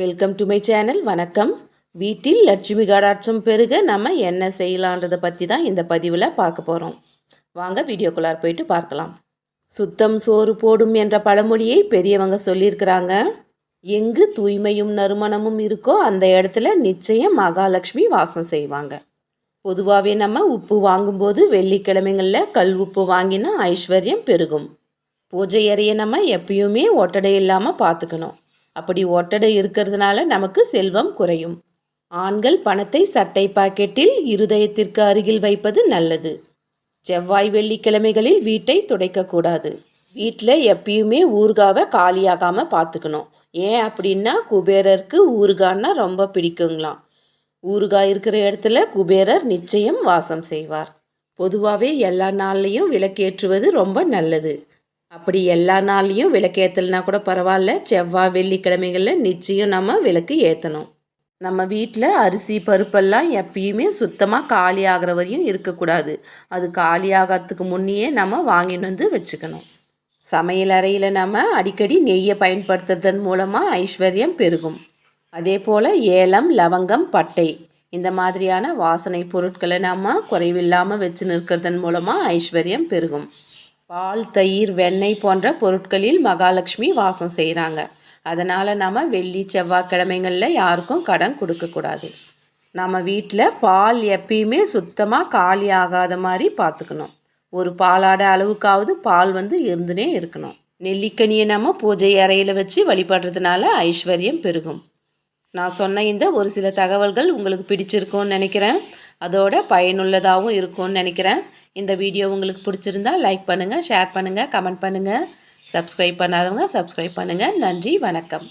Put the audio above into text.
Welcome to my channel வணக்கம். வீட்டில் லட்சுமி கடாட்சம் பெருக நம்ம என்ன செய்யலான்றதை பற்றி தான் இந்த பதிவில் பார்க்க போகிறோம் வாங்க வீடியோக்குள்ளார் போயிட்டு பார்க்கலாம். சுத்தம் சோறு போடும் என்ற பழமொழியை பெரியவங்க சொல்லியிருக்கிறாங்க. எங்கு தூய்மையும் நறுமணமும் இருக்கோ அந்த இடத்துல நிச்சயம் மகாலட்சுமி வாசம் செய்வாங்க. பொதுவாகவே நம்ம உப்பு வாங்கும்போது வெள்ளிக்கிழமைகளில் கல் உப்பு வாங்கினா ஐஸ்வர்யம் பெருகும். பூஜை அறையை நம்ம எப்பயுமே ஒட்டடை இல்லாமல் பார்த்துக்கணும். அப்படி ஒட்டடை இருக்கிறதுனால நமக்கு செல்வம் குறையும். ஆண்கள் பணத்தை சட்டை பாக்கெட்டில் இருதயத்திற்கு அருகில் வைப்பது நல்லது. செவ்வாய் வெள்ளிக்கிழமைகளில் வீட்டை துடைக்கக்கூடாது. வீட்டில் எப்பயுமே ஊர்காவை காலியாகாமல் பார்த்துக்கணும். ஏன் அப்படின்னா குபேரருக்கு ஊறுகான்னா ரொம்ப பிடிக்குங்களாம். ஊறுகாய் இருக்கிற இடத்துல குபேரர் நிச்சயம் வாசம் செய்வார். பொதுவாகவே எல்லா நாள்லேயும் விளக்கேற்றுவது ரொம்ப நல்லது. அப்படி எல்லா நாள்லேயும் விளக்கு ஏற்றலைனா கூட பரவாயில்ல. செவ்வாய் வெள்ளிக்கிழமைகளில் நிச்சயம் நம்ம விளக்கு ஏற்றணும் நம்ம வீட்டில் அரிசி பருப்பெல்லாம் எப்பயுமே சுத்தமாக காலி ஆகிற வரையும் இருக்கக்கூடாது. அது காலி ஆகிறதுக்கு முன்னையே நம்ம வாங்கிட்டு வந்து வச்சுக்கணும். சமையல் அறையில் நம்ம அடிக்கடி நெய்யை பயன்படுத்துறதன் மூலமாக ஐஸ்வர்யம் பெருகும். அதே போல் ஏலம் லவங்கம் பட்டை இந்த மாதிரியான வாசனை பொருட்களை நம்ம குறைவில்லாமல் வச்சு நிற்கிறதன் மூலமாக ஐஸ்வர்யம் பெருகும். பால் தயிர் வெண்ணெய் போன்ற பொருட்களில் மகாலட்சுமி வாசம் செய்கிறாங்க அதனால் நம்ம வெள்ளி செவ்வாய்க்கிழமைகளில் யாருக்கும் கடன் கொடுக்கக்கூடாது நம்ம வீட்டில் பால் எப்பயுமே சுத்தமாக காலி ஆகாத மாதிரி பார்த்துக்கணும் ஒரு பாலாட அளவுக்காவது பால் வந்து இருந்துனே இருக்கணும். நெல்லிக்கனியை நம்ம பூஜை அறையில் வச்சு வழிபடுறதுனால ஐஸ்வர்யம் பெருகும். நான் சொன்ன இந்த ஒரு சில தகவல்கள் உங்களுக்கு பிடிச்சிருக்கும்னு நினைக்கிறேன். அதோட பயனுள்ளதாகவும் இருக்கும்னு நினைக்கிறேன். இந்த வீடியோ உங்களுக்கு பிடிச்சிருந்தா லைக் பண்ணுங்கள் ஷேர் பண்ணுங்கள் கமெண்ட் பண்ணுங்கள் சப்ஸ்கிரைப் பண்ணாதவங்க சப்ஸ்கிரைப் பண்ணுங்கள் நன்றி வணக்கம்.